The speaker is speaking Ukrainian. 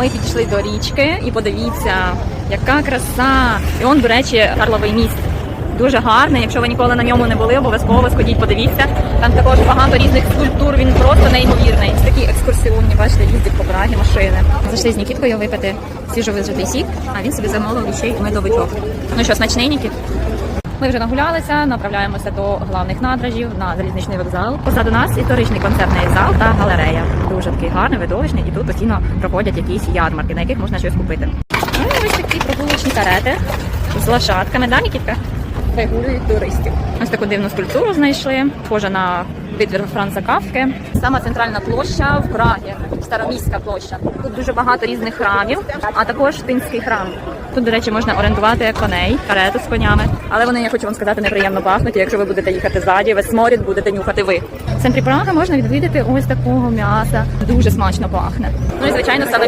Ми підійшли до річки і подивіться, яка краса. І он, до речі, Карловий міст. Дуже гарний. Якщо ви ніколи на ньому не були, обов'язково сходіть, подивіться. Там також багато різних скульптур. Він просто неймовірний. Такі екскурсіонні, бачите, їздять по Прагі машини. Зайшли з Нікіткою випити свіжовижитий сік, а він собі замовив ще й медовичок. Ну що, смачний Нікіт? Ми вже нагулялися, направляємося до главних надражів на залізничний вокзал. Позаду нас історичний концертний зал та галерея. Дуже такий гарний, видовищний, і тут постійно проходять якісь ярмарки, на яких можна щось купити. Ну і ось такі прогулочні карети з лошадками, да, Нікітка? Вигулюють туристів. Ось таку дивну скульптуру знайшли, схожа на витвір Франца Кафки. Сама центральна площа в Прагі, староміська площа. Тут дуже багато різних храмів, а також фінський храм. Тут, до речі, можна орендувати коней, карету з конями, але вони, я хочу вам сказати, неприємно пахнуть. Якщо ви будете їхати ззаді, весь сморід будете нюхати ви. В центрі Прага можна відвідати ось такого м'яса. Дуже смачно пахне. Ну і звичайно, саме